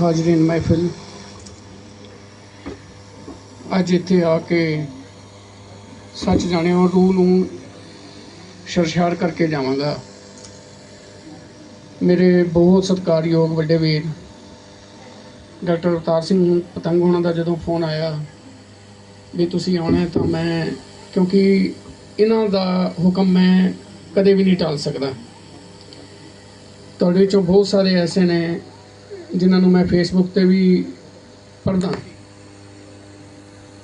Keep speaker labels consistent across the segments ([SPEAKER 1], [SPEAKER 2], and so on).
[SPEAKER 1] ਹਾਜ਼ਰੀਨ ਮਹਿਫਿਲ ਅੱਜ ਇੱਥੇ ਆ ਕੇ ਸੱਚ ਜਾਣਿਓ ਰੂਹ ਨੂੰ ਸ਼ਰਸ਼ਾਰ ਕਰਕੇ ਜਾਵਾਂਗਾ। ਮੇਰੇ ਬਹੁਤ ਸਤਿਕਾਰਯੋਗ ਵੱਡੇ ਵੀਰ, ਡਾਕਟਰ ਅਵਤਾਰ ਸਿੰਘ ਪਤੰਗ ਹੋਣਾ ਦਾ ਜਦੋਂ ਫੋਨ ਆਇਆ ਵੀ ਤੁਸੀਂ ਆਉਣਾ ਤਾਂ ਮੈਂ, ਕਿਉਂਕਿ ਇਹਨਾਂ ਦਾ ਹੁਕਮ ਮੈਂ ਕਦੇ ਵੀ ਨਹੀਂ ਟਾਲ ਸਕਦਾ। ਤੁਹਾਡੇ ਵਿੱਚੋਂ ਬਹੁਤ ਸਾਰੇ ਐਸੇ ਨੇ ਜਿਨ੍ਹਾਂ ਨੂੰ ਮੈਂ ਫੇਸਬੁੱਕ ਤੇ ਵੀ ਪੜ੍ਹਦਾ।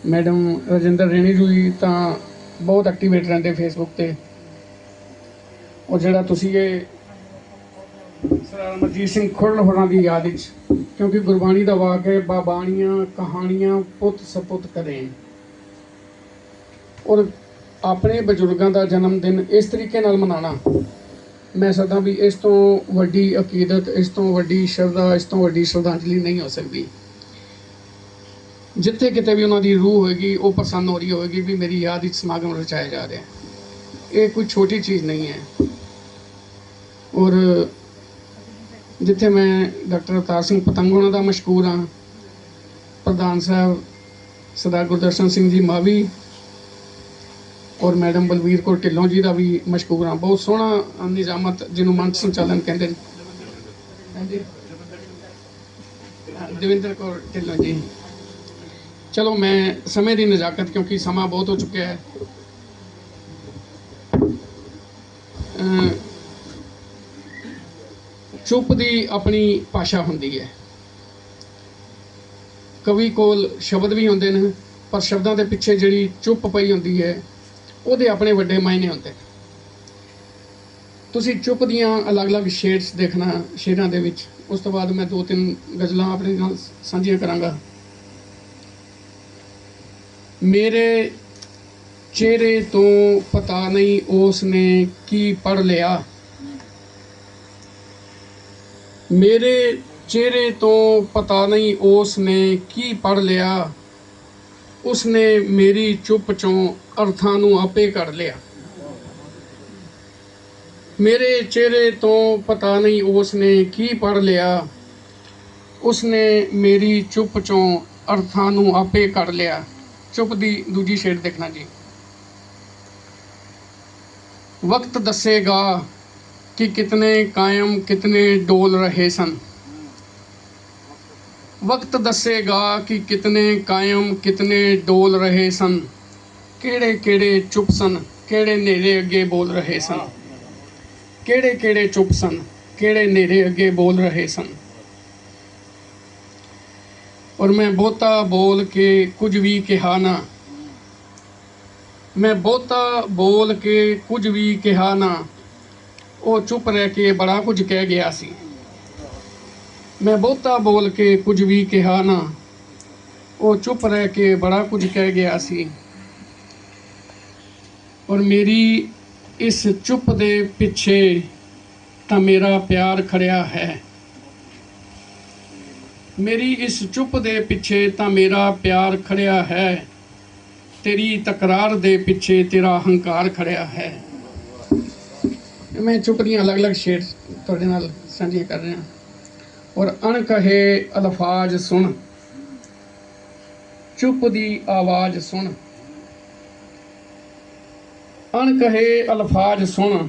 [SPEAKER 1] ਮੈਡਮ ਰਜਿੰਦਰ ਰੇਣੀ ਜੀ ਤਾਂ ਬਹੁਤ ਐਕਟੀਵੇਟ ਰਹਿੰਦੇ ਫੇਸਬੁੱਕ ਤੇ। ਉਹ ਜਿਹੜਾ ਤੁਸੀਂ ਇਹ ਸਰਦਾਰ ਮਨਜੀਤ ਸਿੰਘ ਖੁਰਲ ਹੋਰਾਂ ਦੀ ਯਾਦ ਵਿੱਚ, ਕਿਉਂਕਿ ਗੁਰਬਾਣੀ ਦਾ ਵਾਕ ਹੈ, ਬਾਬਾਣੀਆਂ ਕਹਾਣੀਆਂ ਪੁੱਤ ਸਪੁੱਤ ਕਰੇ ਔਰ ਆਪਣੇ ਬਜ਼ੁਰਗਾਂ ਦਾ ਜਨਮ ਦਿਨ ਇਸ ਤਰੀਕੇ ਨਾਲ ਮਨਾਉਣਾ। ਮੈਂ ਸਦਾ ਵੀ ਇਸ ਤੋਂ ਵੱਡੀ ਅਕੀਦਤ, ਇਸ ਤੋਂ ਵੱਡੀ ਸ਼ਰਧਾ, ਇਸ ਤੋਂ ਵੱਡੀ ਸ਼ਰਧਾਂਜਲੀ ਨਹੀਂ ਹੋ ਸਕਦੀ। ਜਿੱਥੇ ਕਿਤੇ ਵੀ ਉਹਨਾਂ ਦੀ ਰੂਹ ਹੋਏਗੀ, ਉਹ ਪ੍ਰਸੰਨ ਹੋ ਰਹੀ ਹੋਏਗੀ ਵੀ ਮੇਰੀ ਯਾਦ ਵਿੱਚ ਸਮਾਗਮ ਰਚਾਇਆ ਜਾ ਰਿਹਾ ਇਹ ਕੋਈ ਛੋਟੀ ਚੀਜ਼ ਨਹੀਂ ਹੈ। ਔਰ ਜਿੱਥੇ ਮੈਂ ਡਾਕਟਰ ਅਵਤਾਰ ਸਿੰਘ ਪਤੰਗ ਉਹਨਾਂ ਦਾ ਮਸ਼ਕੂਰ ਹਾਂ, ਪ੍ਰਧਾਨ ਸਾਹਿਬ ਸਰਦਾਰ ਗੁਰਦਰਸ਼ਨ ਸਿੰਘ ਜੀ ਮਾਵੀ ਔਰ ਮੈਡਮ ਬਲਵੀਰ ਕੌਰ ਢਿੱਲੋਂ ਜੀ ਦਾ ਵੀ ਮਸ਼ਕੂਰ ਹਾਂ। ਬਹੁਤ ਸੋਹਣਾ ਨਿਜ਼ਾਮਤ ਜਿਹਨੂੰ ਮੰਚ ਸੰਚਾਲਨ ਕਹਿੰਦੇ ਨੇ। ਹਾਂਜੀ। ਦਵਿੰਦਰ ਕੌਰ ਢਿੱਲੋਂ ਜੀ। ਚਲੋ, ਮੈਂ ਸਮੇਂ ਦੀ ਨਜ਼ਾਕਤ ਕਿਉਂਕਿ ਸਮਾਂ ਬਹੁਤ ਹੋ ਚੁੱਕਿਆ ਹੈ। ਚੁੱਪ ਦੀ ਆਪਣੀ ਭਾਸ਼ਾ ਹੁੰਦੀ ਹੈ। ਕਵੀ ਕੋਲ ਸ਼ਬਦ ਵੀ ਹੁੰਦੇ ਨੇ, ਪਰ ਸ਼ਬਦਾਂ ਦੇ ਪਿੱਛੇ ਜਿਹੜੀ ਚੁੱਪ ਪਈ ਹੁੰਦੀ ਹੈ ਉਹਦੇ ਆਪਣੇ ਵੱਡੇ ਮਾਇਨੇ ਹੁੰਦੇ ਨੇ। ਤੁਸੀਂ ਚੁੱਪ ਦੀਆਂ ਅਲੱਗ-ਅਲੱਗ ਸ਼ੇਡਸ ਦੇਖਣਾ ਸ਼ੇਰਾਂ ਦੇ ਵਿੱਚ, ਉਸ ਤੋਂ ਬਾਅਦ ਮੈਂ ਦੋ ਤਿੰਨ ਗਜ਼ਲਾਂ ਆਪਣੇ ਨਾਲ ਸਾਂਝੀਆਂ ਕਰਾਂਗਾ। ਮੇਰੇ ਚਿਹਰੇ ਤੋਂ ਪਤਾ ਨਹੀਂ ਉਸ ਨੇ ਕੀ ਪੜ ਲਿਆ। ਮੇਰੇ ਚਿਹਰੇ ਤੋਂ ਪਤਾ ਨਹੀਂ ਉਸ ਨੇ ਕੀ ਪੜ ਲਿਆ। ਉਸ ਨੇ ਮੇਰੀ ਚੁੱਪ ਚੋਂ ਅਰਥਾਂ ਨੂੰ ਆਪੇ ਕਰ ਲਿਆ। ਮੇਰੇ ਚਿਹਰੇ ਤੋਂ ਪਤਾ ਨਹੀਂ ਉਸ ਨੇ ਕੀ ਪੜ ਲਿਆ। ਉਸਨੇ ਮੇਰੀ ਚੁੱਪ ਚੋਂ ਅਰਥਾਂ ਨੂੰ ਆਪੇ ਕਰ ਲਿਆ। ਚੁੱਪ ਦੀ ਦੂਜੀ ਸ਼ੇਡ ਦੇਖਣਾ ਜੀ। ਵਕਤ ਦੱਸੇਗਾ ਕਿ ਕਿਤਨੇ ਕਾਇਮ, ਕਿਤਨੇ ਡੋਲ ਰਹੇ ਸਨ। ਵਕਤ ਦੱਸੇਗਾ ਕਿ ਕਿਤਨੇ ਕਾਇਮ, ਕਿਤਨੇ ਡੋਲ ਰਹੇ ਸਨ। ਕਿਹੜੇ ਕਿਹੜੇ ਚੁੱਪ ਸਨ, ਕਿਹੜੇ ਨੇਰੇ ਅੱਗੇ ਬੋਲ ਰਹੇ ਸਨ? ਕਿਹੜੇ ਕਿਹੜੇ ਚੁੱਪ ਸਨ, ਕਿਹੜੇ ਨੇਰੇ ਅੱਗੇ ਬੋਲ ਰਹੇ ਸਨ? ਔਰ ਮੈਂ ਬਹੁਤਾ ਬੋਲ ਕੇ ਕੁਝ ਵੀ ਕਿਹਾ ਨਾ। ਮੈਂ ਬਹੁਤਾ ਬੋਲ ਕੇ ਕੁਝ ਵੀ ਕਿਹਾ ਨਾ। ਉਹ ਚੁੱਪ ਰਹਿ ਕੇ ਬੜਾ ਕੁਝ ਕਹਿ ਗਿਆ ਸੀ। ਮੈਂ ਬਹੁਤਾ ਬੋਲ ਕੇ ਕੁਝ ਵੀ ਕਿਹਾ ਨਾ। ਉਹ ਚੁੱਪ ਰਹਿ ਕੇ ਬੜਾ ਕੁਝ ਕਹਿ ਗਿਆ ਸੀ। ਔਰ ਮੇਰੀ ਇਸ ਚੁੱਪ ਦੇ ਪਿੱਛੇ ਤਾਂ ਮੇਰਾ ਪਿਆਰ ਖੜਿਆ ਹੈ। ਮੇਰੀ ਇਸ ਚੁੱਪ ਦੇ ਪਿੱਛੇ ਤਾਂ ਮੇਰਾ ਪਿਆਰ ਖੜਿਆ ਹੈ। ਤੇਰੀ ਤਕਰਾਰ ਦੇ ਪਿੱਛੇ ਤੇਰਾ ਹੰਕਾਰ ਖੜਿਆ ਹੈ। ਮੈਂ ਚੁੱਪ ਦੀਆਂ ਅਲੱਗ-ਅਲੱਗ ਸ਼ੇਡਸ ਤੁਹਾਡੇ ਨਾਲ ਸਾਂਝੀਆਂ ਕਰ ਰਿਹਾ ਔਰ ਅਣਕਹੇ ਅਲਫਾਜ਼ ਸੁਣ। ਚੁੱਪ ਦੀ ਆਵਾਜ਼ ਸੁਣ। ਅਣਕਹੇ ਅਲਫਾਜ਼ ਸੁਣ,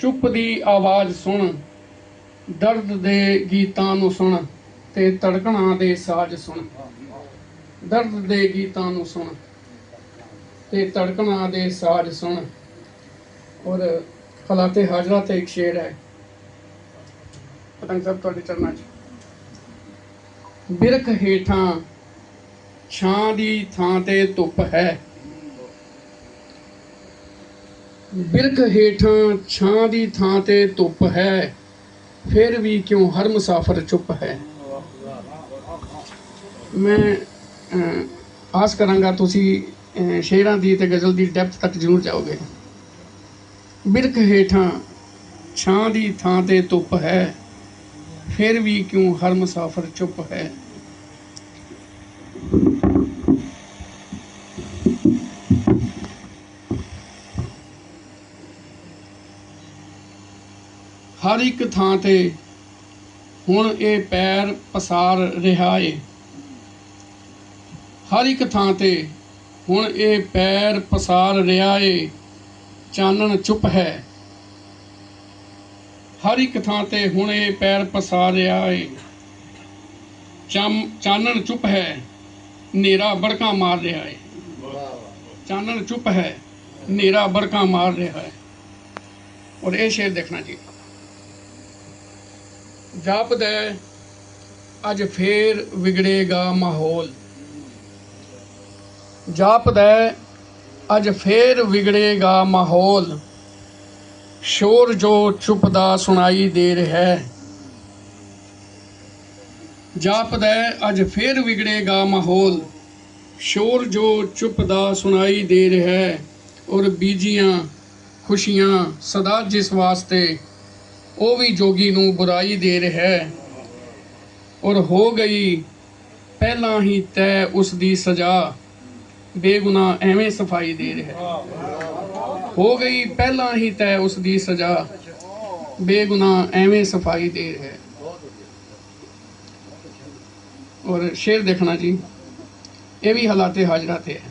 [SPEAKER 1] ਚੁੱਪ ਦੀ ਆਵਾਜ਼ ਸੁਣ, ਦਰਦ ਦੇ ਗੀਤਾਂ ਨੂੰ ਸੁਣ ਤੇ ਧੜਕਣਾਂ ਦੇ ਸਾਜ਼ ਸੁਣ। ਦਰਦ ਦੇ ਗੀਤਾਂ ਨੂੰ ਸੁਣ ਤੇ ਧੜਕਣਾਂ ਦੇ ਸਾਜ਼ ਸੁਣ। ਔਰ ਹਲਾਤੇ ਹਾਜ਼ਰਾ ਤੇ ਇੱਕ ਸ਼ੇਰ ਹੈ। ਪਤੰਗ ਸਾਹਿਬ, ਤੁਹਾਡੇ ਚਰਨਾਂ 'ਚ। ਬਿਰਖ ਹੇਠਾਂ ਛਾਂ ਦੀ ਥਾਂ ਤੇ ਧੁੱਪ ਹੈ। ਬਿਰਖ ਹੇਠਾਂ ਛਾਂ ਦੀ ਥਾਂ ਤੇ ਧੁੱਪ ਹੈ, ਫਿਰ ਵੀ ਕਿਉਂ ਹਰ ਮੁਸਾਫਰ ਚੁੱਪ ਹੈ? ਮੈਂ ਆਸ ਕਰਾਂਗਾ ਤੁਸੀਂ ਸ਼ੇਰਾਂ ਦੀ ਤੇ ਗਜ਼ਲ ਦੀ ਡੈਪਥ ਤੱਕ ਜ਼ਰੂਰ ਜਾਓਗੇ। ਬਿਰਖ ਹੇਠਾਂ ਛਾਂ ਦੀ ਥਾਂ ਤੇ ਧੁੱਪ ਹੈ, ਫਿਰ ਵੀ ਕਿਉਂ ਹਰ ਮੁਸਾਫਰ ਚੁੱਪ ਹੈ? ਹਰ ਇੱਕ ਥਾਂ ਤੇ ਹੁਣ ਇਹ ਪੈਰ ਪਸਾਰ ਰਿਹਾ ਏ। ਹਰ ਇੱਕ ਥਾਂ ਤੇ ਹੁਣ ਇਹ ਪੈਰ ਪਸਾਰ ਰਿਹਾ ਏ। ਚਾਨਣ ਚੁੱਪ ਹੈ। ਹਰ ਇੱਕ ਥਾਂ ਤੇ ਹੁਣ ਇਹ ਪੈਰ ਪਸਾਰ ਰਿਹਾ ਏ। ਚਾਨਣ ਚੁੱਪ ਹੈ। ਹਨੇਰਾ ਬੜਕਾ ਮਾਰ ਰਿਹਾ ਏ। ਚਾਨਣ ਚੁੱਪ ਹੈ। ਹਨੇਰਾ ਬੜਕਾ ਮਾਰ ਰਿਹਾ ਹੈ ਔਰ ਇਹ ਸ਼ੇਰ ਦੇਖਣਾ ਜੀ। ਜਾਪਦਾ ਅੱਜ ਫੇਰ ਵਿਗੜੇਗਾ ਮਾਹੌਲ। ਜਾਪਦਾ ਅੱਜ ਫੇਰ ਵਿਗੜੇਗਾ ਮਾਹੌਲ। ਸ਼ੋਰ ਜੋ ਚੁੱਪਦਾ ਸੁਣਾਈ ਦੇ ਰਿਹਾ ਹੈ। ਜਾਪਦਾ ਅੱਜ ਫੇਰ ਵਿਗੜੇਗਾ ਮਾਹੌਲ। ਸ਼ੋਰ ਜੋ ਚੁੱਪਦਾ ਸੁਣਾਈ ਦੇ ਰਿਹਾ ਹੈ ਔਰ ਬੀਜੀਆਂ ਖੁਸ਼ੀਆਂ ਸਦਾ ਜਿਸ ਵਾਸਤੇ ਉਹ ਵੀ ਜੋਗੀ ਨੂੰ ਬੁਰਾਈ ਦੇ ਰਿਹਾ ਹੈ। ਔਰ ਹੋ ਗਈ, ਪਹਿਲਾਂ ਹੀ ਤੈ ਉਸ ਦੀ ਸਜ਼ਾ। ਬੇਗੁਨਾਹ ਐਵੇਂ ਸਫ਼ਾਈ ਦੇ ਰਿਹਾ ਹੋ। ਗਈ, ਪਹਿਲਾਂ ਹੀ ਤੈ ਉਸ ਦੀ ਸਜ਼ਾ। ਬੇਗੁਨਾਹ ਐਵੇਂ ਸਫ਼ਾਈ ਦੇ ਰਿਹਾ ਔਰ ਸ਼ੇਰ ਦੇਖਣਾ ਜੀ, ਇਹ ਵੀ ਹਾਲਾਤੇ ਹਾਜ਼ਰਾ ਤੇ ਹੈ।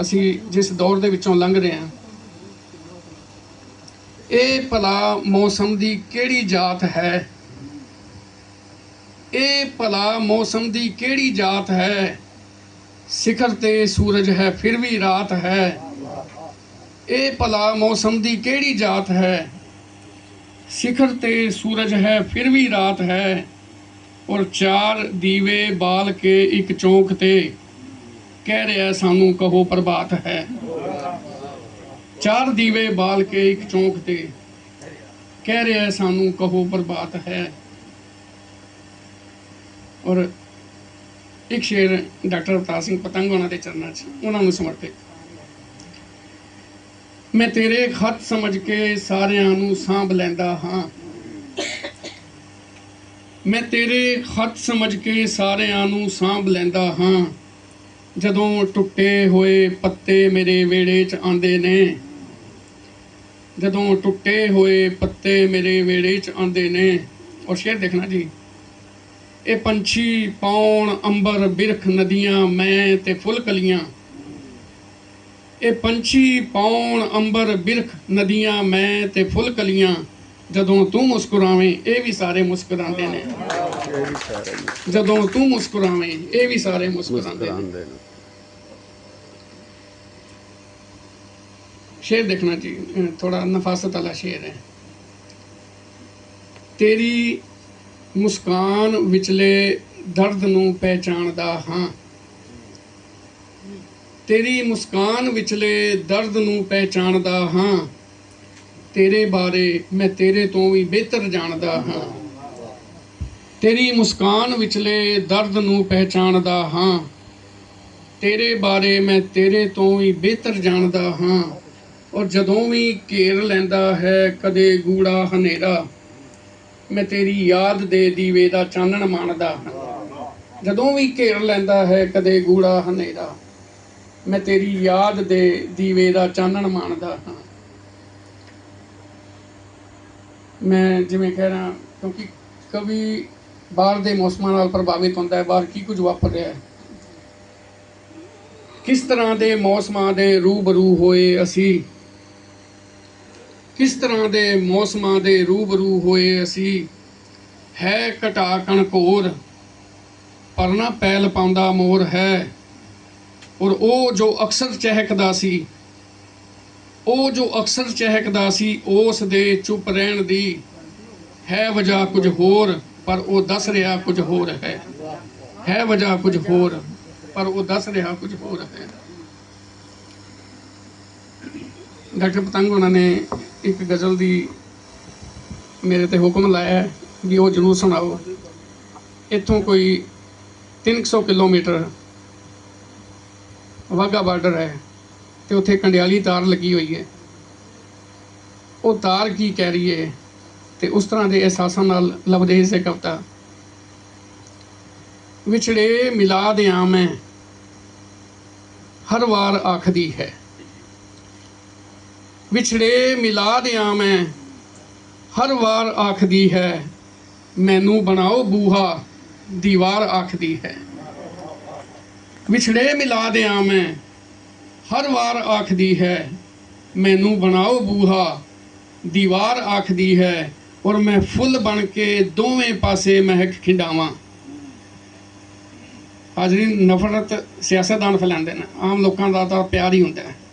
[SPEAKER 1] ਅਸੀਂ ਜਿਸ ਦੌਰ ਦੇ ਵਿੱਚੋਂ ਲੰਘ ਰਹੇ ਹਾਂ ਇਹ ਭਲਾ ਮੌਸਮ ਦੀ ਕਿਹੜੀ ਜਾਤ ਹੈ? ਇਹ ਭਲਾ ਮੌਸਮ ਦੀ ਕਿਹੜੀ ਜਾਤ ਹੈ? ਸਿਖਰ ਤੇ ਸੂਰਜ ਹੈ, ਫਿਰ ਵੀ ਰਾਤ ਹੈ। ਇਹ ਭਲਾ ਮੌਸਮ ਦੀ ਕਿਹੜੀ ਜਾਤ ਹੈ? ਸਿਖਰ ਤੇ ਸੂਰਜ ਹੈ, ਫਿਰ ਵੀ ਰਾਤ ਹੈ। ਔਰ ਚਾਰ ਦੀਵੇ ਬਾਲ ਕੇ ਇੱਕ ਚੌਂਕ ਤੇ ਕਹਿ ਰਿਹਾ ਸਾਨੂੰ ਕਹੋ ਪ੍ਰਭਾਤ ਹੈ। ਚਾਰ ਦੀਵੇ ਬਾਲ ਕੇ ਇੱਕ ਚੌਂਕ ਤੇ ਕਹਿ ਰਿਹਾ ਸਾਨੂੰ ਕਹੋ, ਪ੍ਰਭਾਤ ਹੈ। ਔਰ ਇੱਕ ਸ਼ੇਰ ਡਾਕਟਰ ਅਵਤਾਰ ਸਿੰਘ ਪਤੰਗ ਉਹਨਾਂ ਦੇ ਚਰਨਾਂ 'ਚ, ਉਹਨਾਂ ਨੂੰ ਸਮਰਪਿਤ। ਮੈਂ ਤੇਰੇ ਖਤ ਸਮਝ ਕੇ ਸਾਰਿਆਂ ਨੂੰ ਸਾਂਭ ਲੈਂਦਾ ਹਾਂ। ਮੈਂ ਤੇਰੇ ਖਤ ਸਮਝ ਕੇ ਸਾਰਿਆਂ ਨੂੰ ਸਾਂਭ ਲੈਂਦਾ ਹਾਂ। ਜਦੋਂ ਟੁੱਟੇ ਹੋਏ ਪੱਤੇ ਮੇਰੇ ਵਿਹੜੇ 'ਚ ਆਉਂਦੇ ਨੇ ਜਦੋਂ ਟੁੱਟੇ ਹੋਏ ਪੱਤੇ ਮੇਰੇ ਵੇੜੇ 'ਚ ਆਉਂਦੇ ਨੇ। ਔਰ ਸ਼ੇਰ ਦੇਖਣਾ ਜੀ। ਇਹ ਪੰਛੀ ਪੌਣ, ਅੰਬਰ, ਬਿਰਖ, ਨਦੀਆਂ, ਮੈਂ ਤੇ ਫੁੱਲ ਕਲੀਆਂ। ਇਹ ਪੰਛੀ ਪੌਣ, ਅੰਬਰ, ਬਿਰਖ, ਨਦੀਆਂ, ਮੈਂ ਤੇ ਫੁੱਲ ਕਲੀਆਂ। ਜਦੋਂ ਤੂੰ ਮੁਸਕਰਾਵੇਂ, ਇਹ ਵੀ ਸਾਰੇ ਮੁਸਕਰਾਉਂਦੇ ਨੇ।
[SPEAKER 2] ਨੇ
[SPEAKER 1] ਜਦੋਂ ਤੂੰ ਮੁਸਕਰਾਵੇਂ, ਇਹ ਵੀ ਸਾਰੇ ਮੁਸਕਰਾਉਂਦੇ ਨੇ।
[SPEAKER 2] ਮੁਸਕਰਾਉਂਦੇ ਨੇ
[SPEAKER 1] ਸ਼ੇਰ ਦੇਖਣਾ ਜੀ ਥੋੜਾ ਨਫਾਸਤ ਵਾਲਾ ਸ਼ੇਰ ਹੈ। ਤੇਰੀ ਮੁਸਕਾਨ ਵਿਚਲੇ ਦਰਦ ਨੂੰ ਪਹਿਚਾਣਦਾ ਹਾਂ। ਤੇਰੀ ਮੁਸਕਾਨ ਵਿਚਲੇ ਦਰਦ ਨੂੰ ਪਹਿਚਾਣਦਾ ਹਾਂ। ਤੇਰੇ ਬਾਰੇ ਮੈਂ ਤੇਰੇ ਤੋਂ ਵੀ ਬਿਹਤਰ ਜਾਣਦਾ ਹਾਂ। ਤੇਰੀ ਮੁਸਕਾਨ ਵਿਚਲੇ ਦਰਦ ਨੂੰ ਪਹਿਚਾਣਦਾ ਹਾਂ। ਤੇਰੇ ਬਾਰੇ ਮੈਂ ਤੇਰੇ ਤੋਂ ਵੀ ਬਿਹਤਰ ਜਾਣਦਾ ਹਾਂ। ਔਰ ਜਦੋਂ ਵੀ ਘੇਰ ਲੈਂਦਾ ਹੈ, ਕਦੇ ਗੂੜਾ ਹਨੇਰਾ, ਮੈਂ ਤੇਰੀ ਯਾਦ ਦੇ ਦੀਵੇ ਦਾ ਚਾਨਣ ਮਾਣਦਾ ਹਾਂ। ਜਦੋਂ ਵੀ ਘੇਰ ਲੈਂਦਾ ਹੈ, ਕਦੇ ਗੂੜਾ ਹਨੇਰਾ, ਮੈਂ ਤੇਰੀ ਯਾਦ ਦੇ ਦੀਵੇ ਦਾ ਚਾਨਣ ਮਾਣਦਾ ਹਾਂ। ਮੈਂ ਜਿਵੇਂ ਕਹਿ ਰਿਹਾ, ਕਿਉਂਕਿ ਕਵੀ ਬਾਹਰ ਦੇ ਮੌਸਮਾਂ ਨਾਲ ਪ੍ਰਭਾਵਿਤ ਹੁੰਦਾ ਹੈ, ਬਾਹਰ ਕੀ ਕੁਝ ਵਾਪਰ ਰਿਹਾ ਹੈ। ਕਿਸ ਤਰ੍ਹਾਂ ਦੇ ਮੌਸਮਾਂ ਦੇ ਰੂਬਰੂ ਹੋਏ ਅਸੀਂ? ਕਿਸ ਤਰ੍ਹਾਂ ਦੇ ਮੌਸਮਾਂ ਦੇ ਰੂਬਰੂ ਹੋਏ ਅਸੀਂ? ਹੈ ਘਟਾ ਕਣਕੋਰ ਪਰ ਪੈਲ ਪਾਉਂਦਾ ਮੋਰ ਹੈ। ਔਰ ਉਹ ਜੋ ਅਕਸਰ ਚਹਿਕਦਾ ਸੀ, ਉਹ ਜੋ ਅਕਸਰ ਚਹਿਕਦਾ ਸੀ, ਉਸ ਦੇ ਚੁੱਪ ਰਹਿਣ ਦੀ ਹੈ ਵਜ੍ਹਾ ਕੁਝ ਹੋਰ, ਪਰ ਉਹ ਦੱਸ ਰਿਹਾ ਕੁਝ ਹੋਰ ਹੈ। ਹੈ ਵਜ੍ਹਾ ਕੁਝ ਹੋਰ, ਪਰ ਉਹ ਦੱਸ ਰਿਹਾ ਕੁਝ ਹੋਰ ਹੈ। ਡਾਕਟਰ ਪਤੰਗ ਉਹਨਾਂ ਨੇ ਇੱਕ ਗਜ਼ਲ ਦੀ ਮੇਰੇ ਤੇ ਹੁਕਮ ਲਾਇਆ ਹੈ ਵੀ ਉਹ ਜ਼ਰੂਰ ਸੁਣਾਓ। ਇੱਥੋਂ ਕੋਈ 300 ਕਿਲੋਮੀਟਰ ਵਾਹਗਾ ਬਾਰਡਰ ਹੈ ਤੇ ਉੱਥੇ ਕੰਡਿਆਲੀ ਤਾਰ ਲੱਗੀ ਹੋਈ ਹੈ। ਉਹ ਤਾਰ ਕੀ ਕਹਿ ਰਹੀ ਹੈ ਤੇ ਉਸ ਤਰ੍ਹਾਂ ਦੇ ਅਹਿਸਾਸਾਂ ਨਾਲ ਲਬਦੇਜ ਸੇ ਕਵਤਾ। ਵਿਛੜੇ ਮਿਲਾ ਦਿਆਂ ਮੈਂ ਹਰ ਵਾਰ ਆਖਦੀ ਹੈ। ਵਿਛੜੇ ਮਿਲਾ ਦਿਆਂ ਮੈਂ। ਹਰ ਵਾਰ ਆਖਦੀ ਹੈ, ਮੈਨੂੰ ਬਣਾਓ ਬੂਹਾ। ਦੀਵਾਰ ਆਖਦੀ ਹੈ। ਵਿਛੜੇ ਮਿਲਾ ਦਿਆਂ ਮੈਂ। ਹਰ ਵਾਰ ਆਖਦੀ ਹੈ, ਮੈਨੂੰ ਬਣਾਓ ਬੂਹਾ। ਦੀਵਾਰ ਆਖਦੀ ਹੈ, ਔਰ ਮੈਂ ਫੁੱਲ ਬਣ ਕੇ ਦੋਵੇਂ ਪਾਸੇ ਮਹਿਕ ਖਿੰਡਾਵਾਂ। ਹਾਜ਼ਰੀ ਨਫ਼ਰਤ ਸਿਆਸਤਦਾਨ ਫੈਲਾਉਂਦੇ ਨੇ। ਆਮ ਲੋਕਾਂ ਦਾ ਤਾਂ ਪਿਆਰ ਹੀ ਹੁੰਦਾ ਹੈ।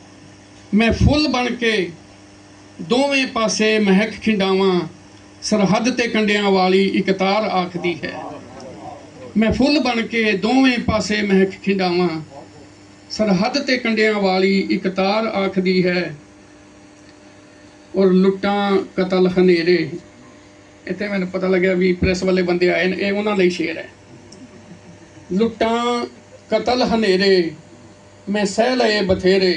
[SPEAKER 1] ਮੈਂ ਫੁੱਲ ਬਣ ਕੇ ਦੋਵੇਂ ਪਾਸੇ ਮਹਿਕ ਖਿੰਡਾਵਾਂ, ਸਰਹੱਦ ਤੇ ਕੰਡਿਆਂ ਵਾਲੀ ਇੱਕ ਤਾਰ ਆਖਦੀ ਹੈ। ਮੈਂ ਫੁੱਲ ਬਣ ਕੇ ਦੋਵੇਂ ਪਾਸੇ ਮਹਿਕ ਖਿੰਡਾਵਾਂ, ਸਰਹੱਦ ਤੇ ਕੰਡਿਆਂ ਵਾਲੀ ਇੱਕ ਤਾਰ ਆਖਦੀ ਹੈ ਔਰ ਲੁੱਟਾਂ ਕਤਲ ਹਨੇਰੇ। ਇੱਥੇ ਮੈਨੂੰ ਪਤਾ ਲੱਗਿਆ ਵੀ ਪ੍ਰੈਸ ਵਾਲੇ ਬੰਦੇ ਆਏ ਨੇ, ਇਹ ਉਹਨਾਂ ਲਈ ਸ਼ੇਰ ਹੈ। ਲੁੱਟਾਂ, ਕਤਲ ਹਨੇਰੇ, ਮੈਂ ਸਹਿ ਲਏ ਬਥੇਰੇ।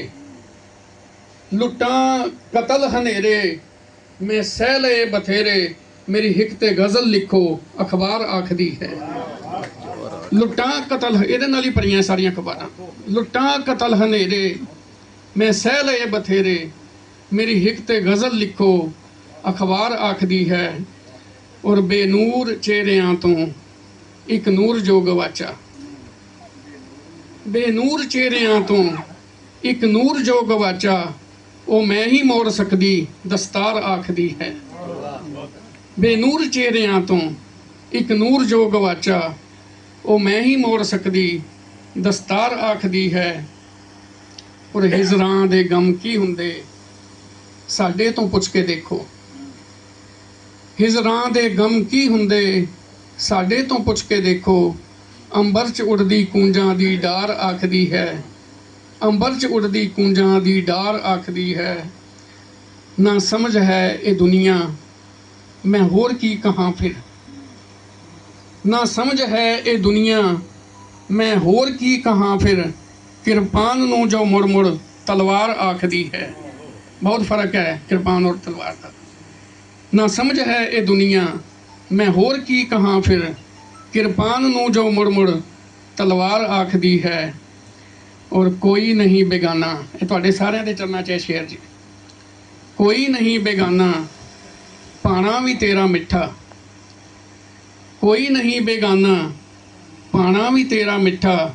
[SPEAKER 1] ਲੁੱਟਾਂ ਕਤਲ ਹਨੇਰੇ, ਮੈਂ ਸਹਿ ਲਏ ਬਥੇਰੇ, ਮੇਰੀ ਹਿੱਕ ਤੇ ਗਜ਼ਲ ਲਿਖੋ, ਅਖਬਾਰ ਆਖਦੀ ਹੈ। ਲੁੱਟਾਂ ਕਤਲ, ਇਹਦੇ ਨਾਲ ਹੀ ਭਰੀਆਂ ਸਾਰੀਆਂ ਅਖਬਾਰਾਂ। ਲੁੱਟਾਂ ਕਤਲ ਹਨੇਰੇ, ਮੈਂ ਸਹਿ ਲਏ ਬਥੇਰੇ, ਮੇਰੀ ਹਿੱਕ ਤੇ ਗਜ਼ਲ ਲਿਖੋ, ਅਖਬਾਰ ਆਖਦੀ ਹੈ, ਔਰ ਬੇਨੂਰ ਚਿਹਰਿਆਂ ਤੋਂ ਇੱਕ ਨੂਰ ਜੋ ਗਵਾਚਾ। ਬੇਨੂਰ ਚਿਹਰਿਆਂ ਤੋਂ ਇੱਕ ਨੂਰ ਜੋ ਗਵਾਚਾ ਉਹ ਮੈਂ ਹੀ ਮੋੜ ਸਕਦੀ, ਦਸਤਾਰ ਆਖਦੀ ਹੈ। ਬੇਨੂਰ ਚਿਹਰਿਆਂ ਤੋਂ ਇੱਕ ਨੂਰ ਜੋ ਗਵਾਚਾ ਉਹ ਮੈਂ ਹੀ ਮੋੜ ਸਕਦੀ, ਦਸਤਾਰ ਆਖਦੀ ਹੈ। ਔਰ ਹਿਜਰਾਂ ਦੇ ਗਮ ਕੀ ਹੁੰਦੇ, ਸਾਡੇ ਤੋਂ ਪੁੱਛ ਕੇ ਦੇਖੋ। ਹਿਜਰਾਂ ਦੇ ਗਮ ਕੀ ਹੁੰਦੇ, ਸਾਡੇ ਤੋਂ ਪੁੱਛ ਕੇ ਦੇਖੋ। ਅੰਬਰ 'ਚ ਉੜਦੀ ਕੂੰਜਾਂ ਦੀ ਡਾਰ ਆਖਦੀ ਹੈ। ਅੰਬਰ 'ਚ ਉੱਡਦੀ ਕੂੰਜਾਂ ਦੀ ਡਾਰ ਆਖਦੀ ਹੈ, ਨਾ ਸਮਝ ਹੈ ਇਹ ਦੁਨੀਆ, ਮੈਂ ਹੋਰ ਕੀ ਕਹਾਂ ਫਿਰ? ਨਾ ਸਮਝ ਹੈ ਇਹ ਦੁਨੀਆ, ਮੈਂ ਹੋਰ ਕੀ ਕਹਾਂ ਫਿਰ? ਕਿਰਪਾਨ ਨੂੰ ਜੋ ਮੁੜ ਮੁੜ ਤਲਵਾਰ ਆਖਦੀ ਹੈ। ਬਹੁਤ ਫ਼ਰਕ ਹੈ ਕਿਰਪਾਨ ਔਰ ਤਲਵਾਰ ਦਾ। ਨਾ ਸਮਝ ਹੈ ਇਹ ਦੁਨੀਆ, ਮੈਂ ਹੋਰ ਕੀ ਕਹਾਂ ਫਿਰ? ਕਿਰਪਾਨ ਨੂੰ ਜੋ ਮੁੜ ਮੁੜ ਤਲਵਾਰ ਆਖਦੀ ਹੈ ਔਰ ਕੋਈ ਨਹੀਂ ਬੇਗਾਨਾ। ਇਹ ਤੁਹਾਡੇ ਸਾਰਿਆਂ ਦੇ ਚਰਨਾਂ 'ਚ ਹੈ ਸ਼ੇਰ ਜੀ। ਕੋਈ ਨਹੀਂ ਬੇਗਾਨਾ, ਪਾਣਾ ਵੀ ਤੇਰਾ ਮਿੱਠਾ। ਕੋਈ ਨਹੀਂ ਬੇਗਾਨਾ, ਪਾਣਾ ਵੀ ਤੇਰਾ ਮਿੱਠਾ।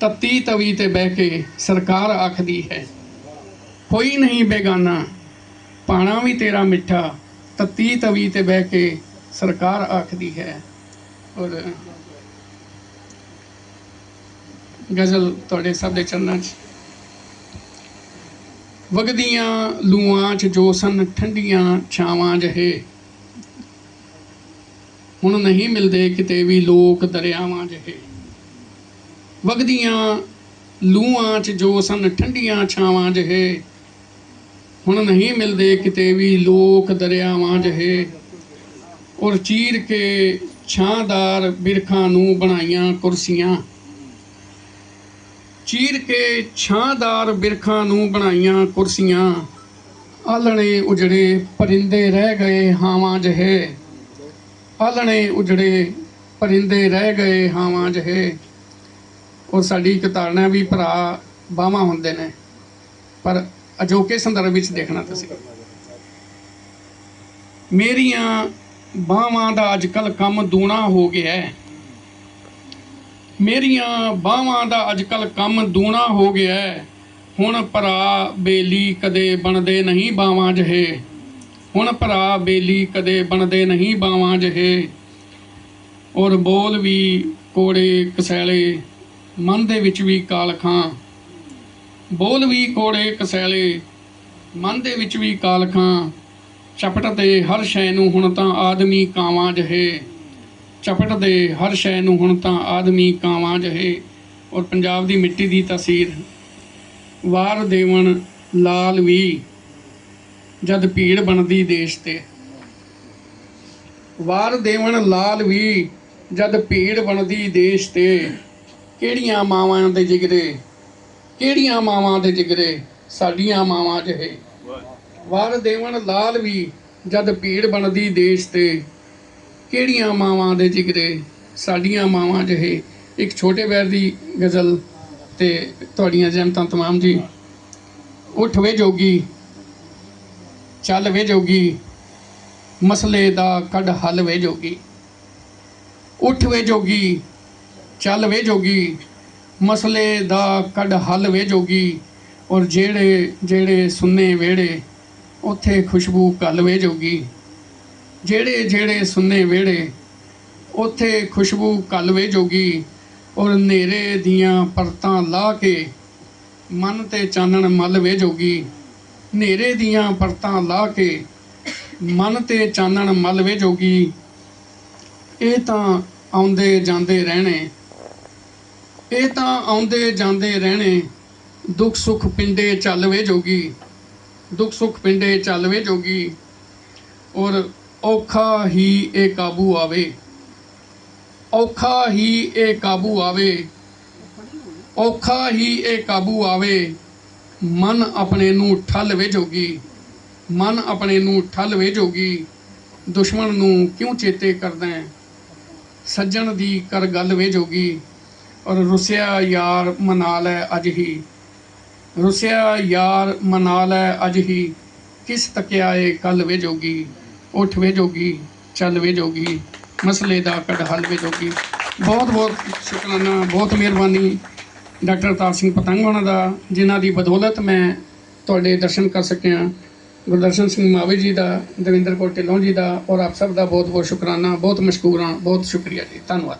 [SPEAKER 1] ਤੱਤੀ ਤਵੀ ਤੇ ਬਹਿ ਕੇ ਸਰਕਾਰ ਆਖਦੀ ਹੈ। ਕੋਈ ਨਹੀਂ ਬੇਗਾਨਾ, ਪਾਣਾ ਵੀ ਤੇਰਾ ਮਿੱਠਾ। ਤੱਤੀ ਤਵੀ ਤੇ ਬਹਿ ਕੇ ਸਰਕਾਰ ਆਖਦੀ ਹੈ। ਔਰ ਗਜ਼ਲ ਤੁਹਾਡੇ ਸਭ ਦੇ ਚਰਨਾਂ 'ਚ। ਵਗਦੀਆਂ ਲੂਆਂ 'ਚ ਜੋ ਸਨ, ਠੰਡੀਆਂ ਛਾਵਾਂ ਜਹੇ। ਹੁਣ ਨਹੀਂ ਮਿਲਦੇ ਕਿਤੇ ਵੀ ਲੋਕ ਦਰਿਆਵਾਂ ਜਹੇ। ਵਗਦੀਆਂ ਲੂਆਂ 'ਚ ਜੋ ਸਨ, ਠੰਡੀਆਂ ਛਾਵਾਂ ਜਹੇ। ਹੁਣ ਨਹੀਂ ਮਿਲਦੇ ਕਿਤੇ ਵੀ ਲੋਕ ਦਰਿਆਵਾਂ ਜਹੇ। ਔਰ ਚੀਰ ਕੇ ਛਾਂਦਾਰ ਬਿਰਖਾਂ ਨੂੰ ਬਣਾਈਆਂ ਕੁਰਸੀਆਂ। ਚੀਰ ਕੇ ਛਾਂਦਾਰ ਬਿਰਖਾਂ ਨੂੰ ਬਣਾਈਆਂ ਕੁਰਸੀਆਂ। ਆਲਣੇ ਉਜੜੇ ਪਰਿੰਦੇ ਰਹਿ ਗਏ ਹਾਵਾਂ ਜਹੇ। ਆਲਣੇ ਉਜੜੇ ਪਰਿੰਦੇ ਰਹਿ ਗਏ ਹਾਵਾਂ ਜਹੇ। ਔਰ ਸਾਡੀ ਇੱਕ ਧਾਰਨਾ ਵੀ ਭਰਾ ਬਾਹਾਂ ਹੁੰਦੇ ਨੇ। ਪਰ ਅਜੋਕੇ ਸੰਦਰਭ ਵਿੱਚ ਦੇਖਣਾ ਤੁਸੀਂ ਮੇਰੀਆਂ ਬਾਹਾਂ ਦਾ ਅੱਜਕੱਲ ਕੰਮ ਦੂਣਾ ਹੋ ਗਿਆ ਹੈ। ਮੇਰੀਆਂ ਬਾਹਾਂ ਦਾ ਅੱਜ ਅੱਜਕੱਲ ਕੰਮ ਦੂਣਾ ਹੋ ਗਿਆ ਹੁਣ ਭਰਾ ਬੇਲੀ ਕਦੇ ਬਣਦੇ ਨਹੀਂ ਬਾਵਾਂ ਜਹੇ। ਹੁਣ ਭਰਾ ਬੇਲੀ ਕਦੇ ਬਣਦੇ ਨਹੀਂ ਬਾਵਾਂ ਜਹੇ। ਔਰ ਬੋਲ ਵੀ ਕੋੜੇ ਕਸੈਲੇ, ਮਨ ਦੇ ਵਿੱਚ ਵੀ ਕਾਲਖਾਂ ਬੋਲ ਵੀ ਕੋੜੇ ਕਸੈਲੇ, ਮਨ ਦੇ ਵਿੱਚ ਵੀ ਕਾਲਖਾਂ ਚਪਟ ਦੇ ਹਰ ਸ਼ੈ ਨੂੰ ਹੁਣ ਤਾਂ ਆਦਮੀ ਕਾਵਾਂ ਜਹੇ। ਚਪਟਦੇ ਹਰ ਸ਼ੈ ਨੂੰ ਹੁਣ ਤਾਂ ਆਦਮੀ ਕਾਵਾਂ ਜਹੇ ਔਰ ਪੰਜਾਬ ਦੀ ਮਿੱਟੀ ਦੀ ਤਸਵੀਰ ਵਾਰ ਦੇਵਣ ਲਾਲ ਵੀ ਜਦ ਭੀੜ ਬਣਦੀ ਦੇਸ਼ ਤੇ। ਵਾਰ ਦੇਵਣ ਲਾਲ ਵੀ ਜਦ ਭੀੜ ਬਣਦੀ ਦੇਸ਼ ਤੇ। ਕਿਹੜੀਆਂ ਮਾਵਾਂ ਦੇ ਜਿਗਰੇ? ਕਿਹੜੀਆਂ ਮਾਵਾਂ ਦੇ ਜਿਗਰੇ? ਸਾਡੀਆਂ ਮਾਵਾਂ ਜਿਹੇ। ਵਾਰ ਦੇਵਣ ਲਾਲ ਵੀ ਜਦ ਭੀੜ ਬਣਦੀ ਦੇਸ਼ ਤੇ। ਕਿਹੜੀਆਂ ਮਾਵਾਂ ਦੇ ਜਿਗਰੇ ਸਾਡੀਆਂ ਮਾਵਾਂ ਜਿਹੇ, ਇੱਕ ਛੋਟੇ ਬੈਰ ਦੀ ਗਜ਼ਲ ਤੇ ਤੁਹਾਡੀਆਂ ਜਨਤਾਂ ਤਮਾਮ ਜੀ। ਉੱਠ ਵੇ ਜੋਗੀ, ਚੱਲ ਵੇ ਜੋਗੀ, ਮਸਲੇ ਦਾ ਕੱਢ ਹੱਲ ਵੇ ਜੋਗੀ। ਉੱਠ ਵੇ ਜੋਗੀ, ਚੱਲ ਵੇ ਜੋਗੀ, ਮਸਲੇ ਦਾ ਕੱਢ ਹੱਲ ਵੇ ਜੋਗੀ। ਔਰ ਜਿਹੜੇ ਜਿਹੜੇ ਸੁੰਨੇ ਵਿਹੜੇ, ਉੱਥੇ ਖੁਸ਼ਬੂ ਕੱਲ ਵੇ ਜੋਗੀ। ਜਿਹੜੇ ਜਿਹੜੇ ਸੁੰਨੇ ਵਿਹੜੇ, ਉੱਥੇ ਖੁਸ਼ਬੂ ਘੱਲ ਵੇ ਜੋਗੀ ਔਰ ਹਨੇਰੇ ਦੀਆਂ ਪਰਤਾਂ ਲਾ ਕੇ ਮਨ ਤੇ ਚਾਨਣ ਮਲ ਵੇ ਜੋਗੀ। ਹਨੇਰੇ ਦੀਆਂ ਪਰਤਾਂ ਲਾ ਕੇ ਮਨ ਤੇ ਚਾਨਣ ਮਲ ਵੇ ਜੋਗੀ। ਇਹ ਤਾਂ ਆਉਂਦੇ ਜਾਂਦੇ ਰਹਿਣੇ, ਇਹ ਤਾਂ ਆਉਂਦੇ ਜਾਂਦੇ ਰਹਿਣੇ, ਦੁੱਖ ਸੁੱਖ ਪਿੰਡੇ ਚੱਲਵੇ ਜੋਗੀ, ਦੁੱਖ ਸੁੱਖ ਪਿੰਡੇ ਚੱਲਵੇ ਜੋਗੀ। ਔਰ ਔਖਾ ਹੀ ਇਹ ਕਾਬੂ ਆਵੇ। ਔਖਾ ਹੀ ਇਹ ਕਾਬੂ ਆਵੇ। ਔਖਾ ਹੀ ਇਹ ਕਾਬੂ ਆਵੇ। ਮਨ ਆਪਣੇ ਨੂੰ ਠੱਲ ਵੇਜੋਗੀ ਮਨ ਆਪਣੇ ਨੂੰ ਠੱਲ ਵੇਜੋਗੀ ਦੁਸ਼ਮਣ ਨੂੰ ਕਿਉਂ ਚੇਤੇ ਕਰਦਾ ਸੱਜਣ ਦੀ ਕਰ ਗੱਲ ਵੇਜੋਗੀ ਔਰ ਰੁਸਿਆ ਯਾਰ ਮਨਾ ਲੈ ਅੱਜ ਹੀ। ਰੁਸਿਆ ਯਾਰ ਮਨਾ ਲੈ ਅੱਜ ਹੀ। ਕਿਸ ਤੱਕਿਆ ਏ ਕੱਲ ਵੇਜੋਗੀ ਉੱਠ ਵੇ ਜੋਗੀ, ਚੱਲ ਵੇ ਜੋਗੀ, ਮਸਲੇ ਦਾ ਕੱਢ ਹੱਲ ਵੇ ਜੋਗੀ। ਬਹੁਤ ਬਹੁਤ ਸ਼ੁਕਰਾਨਾ, ਬਹੁਤ ਮਿਹਰਬਾਨੀ ਡਾਕਟਰ ਤਾਰ ਸਿੰਘ ਪਤੰਗ ਉਹਨਾਂ ਦਾ, ਜਿਨ੍ਹਾਂ ਦੀ ਬਦੌਲਤ ਮੈਂ ਤੁਹਾਡੇ ਦਰਸ਼ਨ ਕਰ ਸਕਿਆ। ਗੁਰਦਰਸ਼ਨ ਸਿੰਘ ਮਾਵੇ ਜੀ ਦਾ, ਦਵਿੰਦਰ ਕੌਰ ਢਿੱਲੋਂ ਜੀ ਦਾ, ਔਰ ਆਪ ਸਭ ਦਾ ਬਹੁਤ ਬਹੁਤ ਸ਼ੁਕਰਾਨਾ, ਬਹੁਤ ਮਸ਼ਕੂਰ ਹਾਂ, ਬਹੁਤ ਸ਼ੁਕਰੀਆ ਜੀ, ਧੰਨਵਾਦ।